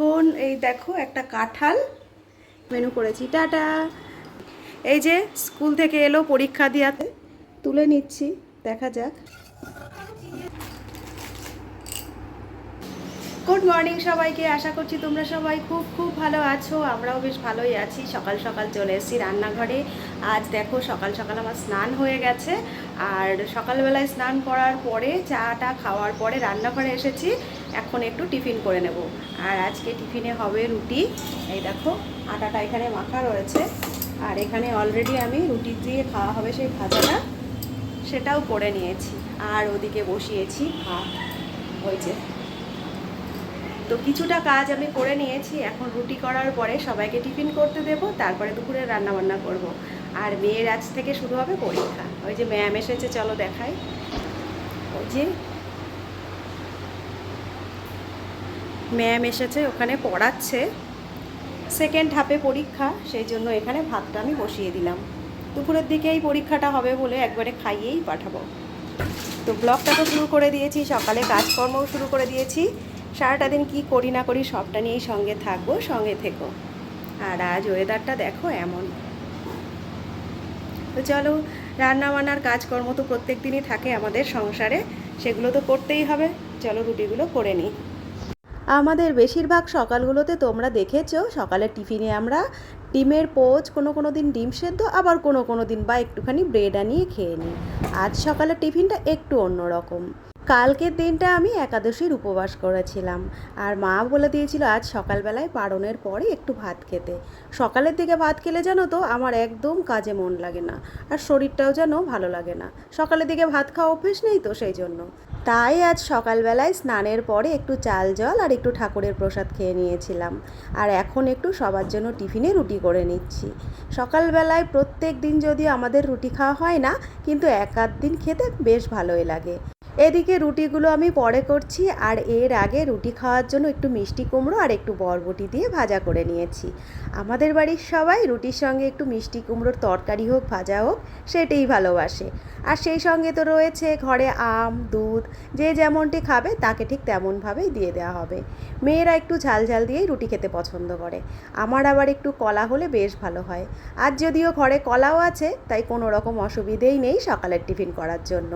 এখন এই দেখো একটা কাঁঠাল মেনু করেছি, টাটা। এই যে স্কুল থেকে এলো পরীক্ষা দিয়াতে, তুলে নিচ্ছি, দেখা যাক। গুড মর্নিং সবাইকে, আশা করছি তোমরা সবাই খুব খুব ভালো আছো, আমরাও বেশ ভালোই আছি। সকাল সকাল চলে এসেছি রান্নাঘরে। আজ দেখো সকাল সকাল আমার স্নান হয়ে গেছে, আর সকালবেলায় স্নান করার পরে, চাটা খাওয়ার পরে রান্নাঘরে এসেছি। এখন একটু টিফিন করে নেব। আর আজকে টিফিনে হবে রুটি। এই দেখো, আটাটা এখানে মাখা রয়েছে। আর এখানে অলরেডি আমি রুটি দিয়ে খাওয়া হবে সেই ভাজাটা। সেটাও করে নিয়েছি। আর ওদিকে বসিয়েছি ভাত। হয়েছে তো কিছুটা কাজ আমি করে নিয়েছি। এখন রুটি করার পরে সবাইকে টিফিন করতে দেব। তারপরে দুপুরে রান্না বান্না করব। আর মেয়ের আজ থেকে শুরু হবে পরীক্ষা। ওই যে ম্যাম এসেছে, চলো দেখাই। ওই যে ম্যাম এসেছে, ওখানে পড়াচ্ছে। সেকেন্ড হাফে পরীক্ষা, সেই জন্য এখানে ভাতটা আমি বসিয়ে দিলাম। দুপুরের দিকেই পরীক্ষাটা হবে বলে একবারে খাইয়েই পাঠাবো। তো ব্লগটা তো শুরু করে দিয়েছি, সকালে কাজকর্মও শুরু করে দিয়েছি। সারাটা দিন কি করি না করি সবটা নিয়েই সঙ্গে থাকব, সঙ্গে থেকো। আর আজ ওয়েদারটা দেখো এমন। তো চলো রান্না বান্নার কাজকর্ম তো প্রত্যেক দিনই থাকে আমাদের সংসারে, সেগুলো তো করতেই হবে। চলো রুটিগুলো করে নিই। আমাদের বেশিরভাগ সকালগুলোতে তোমরা দেখেছ সকালের টিফিনে আমরা ডিমের পোচ, কোনো কোনো দিন ডিম সেদ্ধ, আবার কোনো কোনো দিন বা একটুখানি ব্রেড আনিয়ে খেয়ে নিই। আজ সকালের টিফিনটা একটু অন্যরকম। কালকের দিনটা আমি একাদশীর উপবাস করেছিলাম। আর মা বলে দিয়েছিল, আজ সকালবেলায় পারণের পরে একটু ভাত খেতে। সকালের দিকে ভাত খেলে জানো তো, আমার একদম কাজে মন লাগে না। আর শরীরটাও যেন ভালো লাগে না। সকালের দিকে ভাত খাওয়া অভ্যেস নেই তো সেই জন্য। তাই আজ সকালবেলায় স্নানের পরে একটু চাল জল আর একটু ঠাকুরের প্রসাদ খেয়ে নিয়েছিলাম। আর এখন একটু সবার জন্য টিফিনে রুটি করে নিচ্ছি। সকালবেলায় প্রত্যেক দিন যদি আমাদের রুটি খাওয়া হয় না, কিন্তু এক আধ দিন খেতে বেশ ভালোই লাগে। এদিকে রুটিগুলো আমি পরে করছি আর এর আগে রুটি খাওয়ার জন্য একটু মিষ্টি কুমড়ো আর একটু বরবটি দিয়ে ভাজা করে নিয়েছি। আমাদের বাড়ির সবাই রুটির সঙ্গে একটু মিষ্টি কুমড়োর তরকারি হোক, ভাজা হোক, সেটাই ভালোবাসে। আর সেই সঙ্গে তো রয়েছে ঘরে আম, দুধ, যে যেমনটি খাবে তাকে ঠিক তেমনভাবেই দিয়ে দেওয়া হবে। মেয়েরা একটু ঝাল ঝাল দিয়েই রুটি খেতে পছন্দ করে। আমার আবার একটু কলা হলে বেশ ভালো হয়। আর যদিও ঘরে কলাও আছে, তাই কোনো রকম অসুবিধেই নেই সকালের টিফিন করার জন্য।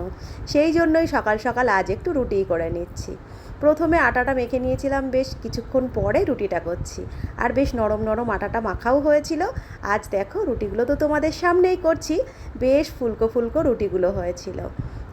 সেই জন্যই সকাল সকাল সকাল আজ একটু রুটিই করে নিচ্ছি। প্রথমে আটাটা মেখে নিয়েছিলাম, বেশ কিছুক্ষণ পরে রুটিটা করছি। আর বেশ নরম নরম আটাটা মাখাও হয়েছিল। আজ দেখো, রুটিগুলো তো তোমাদের সামনেই করছি। বেশ ফুলকো ফুলকো রুটিগুলো হয়েছিল।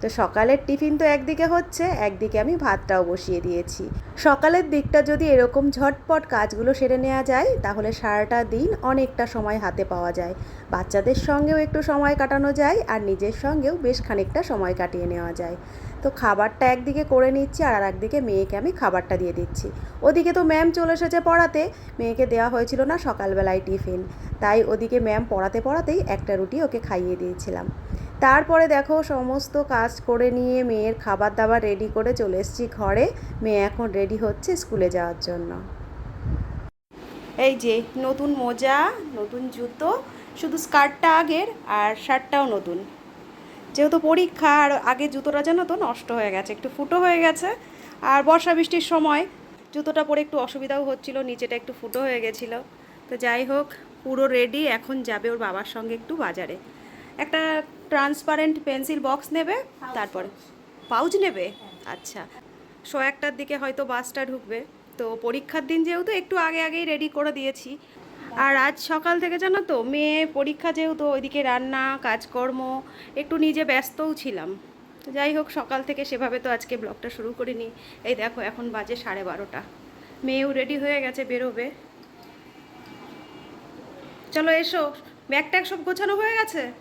তো সকালের টিফিন তো একদিকে হচ্ছে, একদিকে আমি ভাতটাও বসিয়ে দিয়েছি। সকালের দিকটা যদি এরকম ঝটপট কাজগুলো সেরে নেওয়া যায়, তাহলে সারাটা দিন অনেকটা সময় হাতে পাওয়া যায়। বাচ্চাদের সঙ্গেও একটু সময় কাটানো যায়, আর নিজের সঙ্গেও বেশ খানিকটা সময় কাটিয়ে নেওয়া যায়। তো খাবারটা একদিকে করে নিচ্ছি আর একদিকে মেয়েকে আমি খাবারটা দিয়ে দিচ্ছি। ওদিকে তো ম্যাম চলে এসেছে পড়াতে। মেয়েকে দেওয়া হয়েছিল না সকালবেলায় টিফিন। তাই ওদিকে ম্যাম পড়াতে পড়াতেই একটা রুটি ওকে খাইয়ে দিয়েছিলাম। তারপরে দেখো সমস্ত কাজ করে নিয়ে মেয়ের খাবার দাবার রেডি করে চলে এসেছি ঘরে। মেয়ে এখন রেডি হচ্ছে স্কুলে যাওয়ার জন্য। এই যে নতুন মোজা, নতুন জুতো, শুধু স্কার্টটা আগের আর শার্টটাও নতুন। যেহেতু পরীক্ষা আর আগে জুতোটা জানো তো নষ্ট হয়ে গেছে একটু ফুটো হয়ে গেছে। আর বর্ষা বৃষ্টির সময় জুতোটা পরে একটু অসুবিধাও হচ্ছিল নিচেটা একটু ফুটো হয়ে গেছিল। তো যাই হোক পুরো রেডি এখন যাবে ওর বাবার সঙ্গে একটু বাজারে। একটা ট্রান্সপারেন্ট পেন্সিল বক্স নেবে তারপরে পাউচ নেবে? আচ্ছা। শো একটার দিকে হয়তো বাসটা ঢুকবে। তো পরীক্ষার দিন যেহেতু একটু আগে আগেই রেডি করে দিয়েছি আর আজ সকাল থেকে জানো তো, মেয়ে পরীক্ষা যেহেতু, ওইদিকে রান্না, কাজকর্ম, একটু নিজে ব্যস্তও ছিলাম। যাই হোক, সকাল থেকে সেভাবে তো আজকে ব্লগটা শুরু করিনি। এই দেখো, এখন বাজে সাড়ে বারোটা। মেয়েও রেডি হয়ে গেছে বেরোবে। চলো এসো, ব্যাগ ট্যাগ সব গোছানো হয়ে গেছে?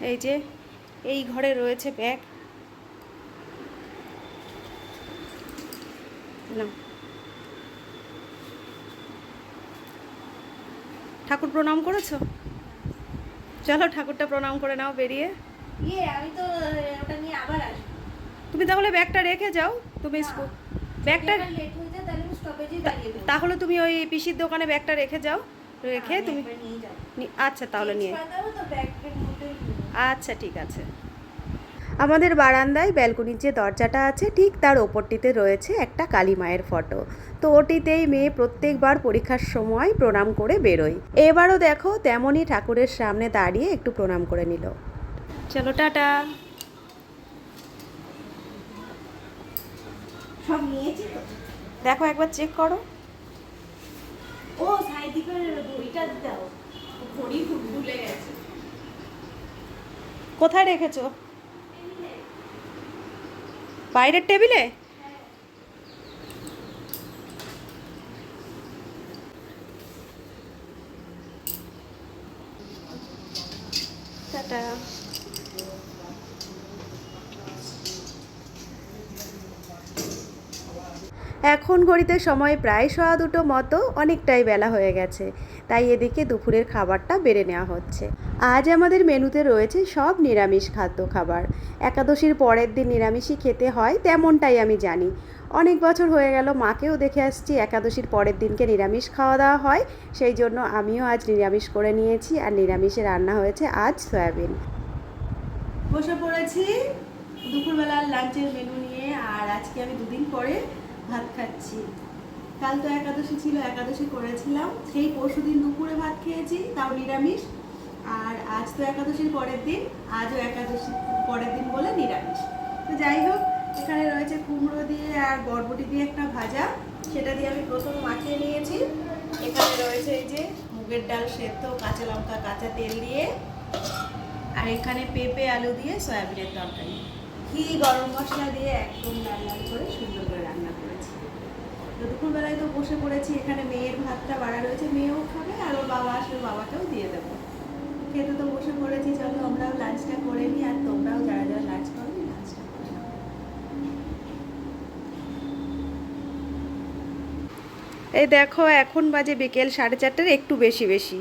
এই যে, এই ঘরে রয়েছে ব্যাগ। না ঠাকুর প্রণাম করেছ? চলো ঠাকুরটা প্রণাম করে নাও বেরিয়ে। ইয়ে আমি তো ওটা নিয়ে আবার তুমি তাহলে ব্যাগটা রেখে যাও তুমি ব্যাগটা তাহলে তুমি ওই পিসির দোকানে ব্যাগটা রেখে যাও রেখে তুমি আচ্ছা তাহলে নিয়ে আচ্ছা ঠিক আছে। আমাদের বারান্দায় ব্যালকনির যে দরজাটা আছে ঠিক তার ওপরটিতে রয়েছে একটা কালী মায়ের ফটো। তো ওটিতেই মেয়ে প্রত্যেকবার পরীক্ষার সময় প্রণাম করে বেরোয়। এবারও দেখো তেমনই ঠাকুরের সামনে দাঁড়িয়ে একটু প্রণাম করে নিল। চলো টাটা। সব নিয়েছি তো? দেখো একবার চেক করো। ও সাইডি করে ঘড়িটা দাও। ঘড়ি ভুলে গেছে। কোথায় রেখেছো? বাইরের টেবিলে? এখন ঘড়িতে সময় প্রায় সোয়া দুটো মতো অনেকটাই বেলা হয়ে গেছে। তাই এদিকে দুপুরের খাবারটা বেড়ে নেওয়া হচ্ছে। আজ আমাদের মেনুতে রয়েছে সব নিরামিষ খাদ্য খাবার। একাদশীর পরের দিন নিরামিষই খেতে হয় তেমনটাই আমি জানি। অনেক বছর হয়ে গেল মাকেও দেখে আসছি একাদশীর পরের দিনকে নিরামিষ খাওয়া দাওয়া হয়। সেই জন্য আমিও আজ নিরামিষ করে নিয়েছি আর নিরামিষে রান্না হয়েছে আজ সয়াবিন। বসে পড়েছি দুপুরবেলার লাঞ্চের মেনু নিয়ে আর আজকে আমি দুদিন পরে ভাত খাচ্ছি। কাল তো একাদশী ছিল, একাদশী করেছিলাম। সেই পরশু দিন দুপুরে ভাত খেয়েছি, তাও নিরামিষ। আর আজ তো একাদশীর পরের দিন, আজও একাদশী পরের দিন বলে নিরামিষ। তো যাই হোক, এখানে রয়েছে কুমড়ো দিয়ে আর বরবটি দিয়ে একটা ভাজা। সেটা দিয়ে আমি প্রথম মাখিয়ে নিয়েছি। এখানে রয়েছে এই যে মুগের ডাল সেদ্ধ, কাঁচা লঙ্কা, কাঁচা তেল দিয়ে। আর এখানে পেঁপে, আলু দিয়ে সয়াবিনের তরকারি। ঘি, গরম মশলা দিয়ে একদম লাল লাল করে সুন্দর তো দুপুরবেলায় তো বসে পড়েছি, এখানে মেয়ের ভাতটা বাড়া রয়েছে, মেয়েও খাবে আর ওর বাবা আসলে বাবাকেও দিয়ে দেবো। খেতে তো বসে পড়েছি, চলো আমরাও লাঞ্চটা করে নিই আর তোমরাও যারা যারা লাঞ্চ লাঞ্চটা এই দেখো, এখন বাজে বিকেল সাড়ে চারটের, একটু বেশি বেশি।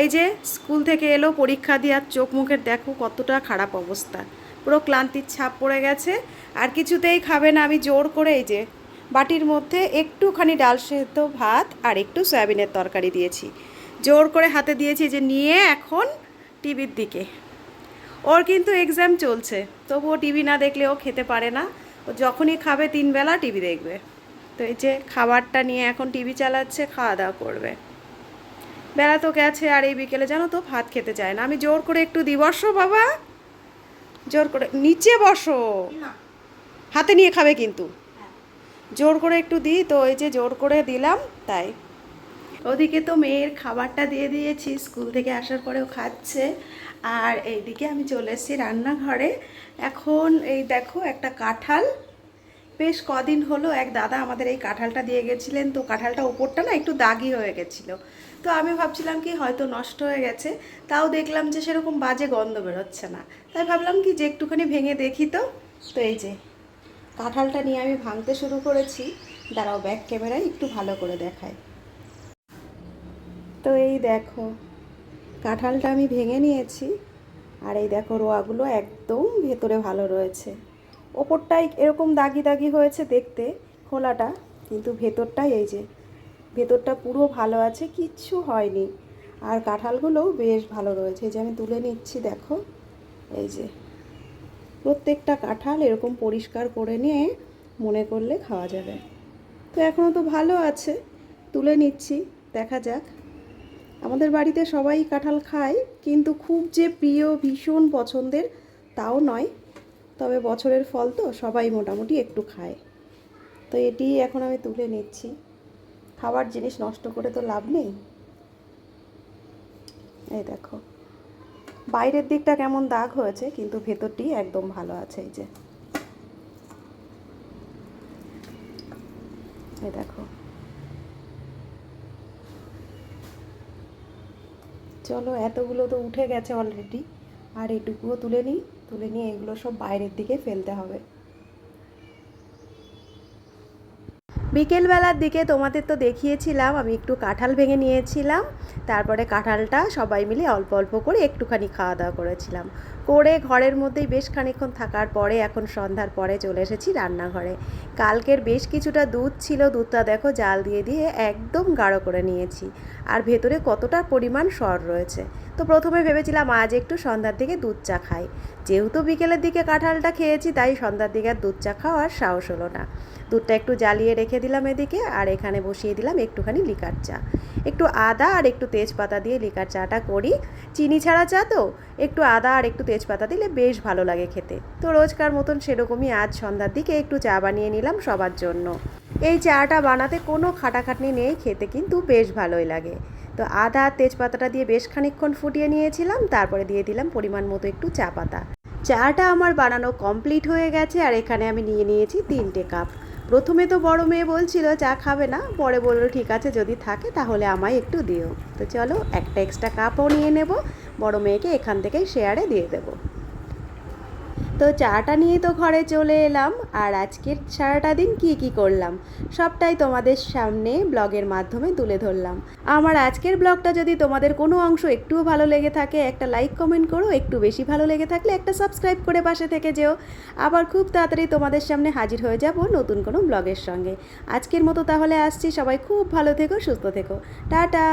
এই যে স্কুল থেকে এলো, পরীক্ষা দিয়ে আর চোখ মুখের দেখো কতটা খারাপ অবস্থা। পুরো ক্লান্তির ছাপ পড়ে গেছে, আর কিছুতেই খাবে না, আমি জোর করে এই যে বাটির মধ্যে একটুখানি ডাল সেদ্ধ ভাত আর একটু সয়াবিনের তরকারি দিয়েছি। জোর করে হাতে দিয়েছি যে নিয়ে এখন টিভির দিকে। ওর কিন্তু এক্সাম চলছে তবুও টিভি না দেখলে ও খেতে পারে না। ও যখনই খাবে তিন বেলা টিভি দেখবে। তো এই যে খাবারটা নিয়ে এখন টিভি চালাচ্ছে খাওয়া দাওয়া করবে। বেলা তো গেছে আর এই বিকেলে জানো তো ভাত খেতে চায় না। আমি জোর করে একটু দি বসো বাবা। জোর করে নিচে বসো। হাতে নিয়ে খাবে কিন্তু। জোর করে একটু দিই, তো এই যে জোর করে দিলাম, তাই। ওদিকে তো মেয়ের খাবারটা দিয়ে দিয়েছি, স্কুল থেকে আসার পরেও খাচ্ছে। আর এইদিকে আমি চলে এসেছি রান্নাঘরে। এখন এই দেখো একটা কাঁঠাল। বেশ কদিন হলো এক দাদা আমাদের এই কাঁঠালটা দিয়ে গেছিলেন, তো কাঁঠালটা ওপরটা না একটু দাগি হয়ে গেছিল। তো আমি ভাবছিলাম কি হয়তো নষ্ট হয়ে গেছে, তাও দেখলাম যে সেরকম বাজে গন্ধ বেরোচ্ছে না। তাই ভাবলাম কি যে একটুখানি ভেঙে দেখি তো। তো এই যে কাঁঠালটা নিয়ে আমি ভাঙতে শুরু করেছি। দাঁড়াও ব্যাক ক্যামেরায় একটু ভালো করে দেখায় তো এই দেখো, কাঁঠালটা আমি ভেঙে নিয়েছি। আর এই দেখো, রোয়াগুলো একদম ভেতরে ভালো রয়েছে। ওপরটাই এরকম দাগি দাগি হয়েছে দেখতে, খোলাটা, কিন্তু ভেতরটাই এই যে, ভেতরটা পুরো ভালো আছে, কিচ্ছু হয়নি। আর কাঁঠালগুলোও বেশ ভালো রয়েছে। এই যে আমি তুলে নিচ্ছি, দেখো, এই যে। প্রত্যেকটা কাঁঠাল এরকম পরিষ্কার করে নিয়ে মনে করলে খাওয়া যাবে। তো এখনও তো ভালো আছে, তুলে নিচ্ছি, দেখা যাক। আমাদের বাড়িতে সবাই কাঁঠাল খায়, কিন্তু খুব যে প্রিয়, ভীষণ পছন্দের তাও নয়। তবে বছরের ফল তো সবাই মোটামুটি একটু খায়। তো এটি এখন আমি তুলে নিচ্ছি। খাবার জিনিস নষ্ট করে তো লাভ নেই। এই দেখো। বাইরের দিকটা কেমন দাগ হয়েছে, কিন্তু ভেতরটি একদম ভালো আছে এই যে। দেখো। চলো, এতগুলো তো উঠে গেছে অলরেডি আর এটুকুও তুলে নিই, তুলে নিয়ে এগুলো সব বাইরের দিকে ফেলতে হবে। বিকেলবেলার দিকে তোমাদের তো দেখিয়েছিলাম, আমি একটু কাঁঠাল ভেঙে নিয়েছিলাম, তারপরে কাঁঠালটা সবাই মিলে অল্প অল্প করে একটুখানি খাওয়া দাওয়া করেছিলাম। করে ঘরের মধ্যেই বেশ খানিক্ষণ থাকার পরে এখন সন্ধ্যার পরে চলে এসেছি রান্নাঘরে। কালকের বেশ কিছুটা দুধ ছিল, দুধটা দেখো জাল দিয়ে দিয়ে একদম গাঢ় করে নিয়েছি। আর ভেতরে কতটা পরিমাণ সর রয়েছে। তো প্রথমে ভেবেছিলাম আজ একটু সন্ধ্যার দিকে দুধ চা খাই। যেহেতু বিকেলের দিকে কাঁঠালটা খেয়েছি, তাই সন্ধ্যার দিকে আর দুধ চা খাওয়ার সাহস হলো না। দুধটা একটু জ্বালিয়ে রেখে দিলাম এদিকে, আর এখানে বসিয়ে দিলাম একটুখানি লিকার চা। একটু আদা আর একটু তেজপাতা দিয়ে লিকার চাটা করি। চিনি ছাড়া চা তো, একটু আদা আর একটু তেজপাতা দিলে বেশ ভালো লাগে খেতে। তো রোজকার মতন সেরকমই আজ সন্ধ্যার দিকে একটু চা বানিয়ে নিলাম সবার জন্য। এই চাটা বানাতে কোনো খাটাখাটনি নেই, খেতে কিন্তু বেশ ভালোই লাগে। তো আদা, তেজপাতাটা দিয়ে বেশ খানিকক্ষণ ফুটিয়ে নিয়েছিলাম, তারপরে দিয়ে দিলাম পরিমাণ মতো একটু চা পাতা। চাটা আমার বানানো কমপ্লিট হয়ে গেছে আর এখানে আমি নিয়ে নিয়েছি তিনটে কাপ। প্রথমে তো বড় মেয়ে বলছিল, চা খাবে না। পরে বলল, ঠিক আছে, যদি থাকে তাহলে আমায় একটু দিও। তো চলো একটা এক্সট্রা কাপও নিয়ে নেব, বড় মেয়েকে এখান থেকেই শেয়ারে দিয়ে দেবো। তো চাটা নিয়ে তো ঘরে চলে এলাম, আর আজকের সারাটা দিন কি কি করলাম, সবটাই তোমাদের সামনে ব্লগের মাধ্যমে তুলে ধরলাম। আমার আজকের ব্লগটা যদি তোমাদের কোনো অংশ একটুও ভালো লেগে থাকে, একটা লাইক কমেন্ট করো, একটু বেশি ভালো লেগে থাকলে একটা সাবস্ক্রাইব করে পাশে থেকে যেও। আবার খুব তাড়াতাড়ি তোমাদের সামনে হাজির হয়ে যাব নতুন কোনো ব্লগের সঙ্গে। আজকের মতো তাহলে আসছি, সবাই খুব ভালো থেকো, সুস্থ থেকো। টাটা!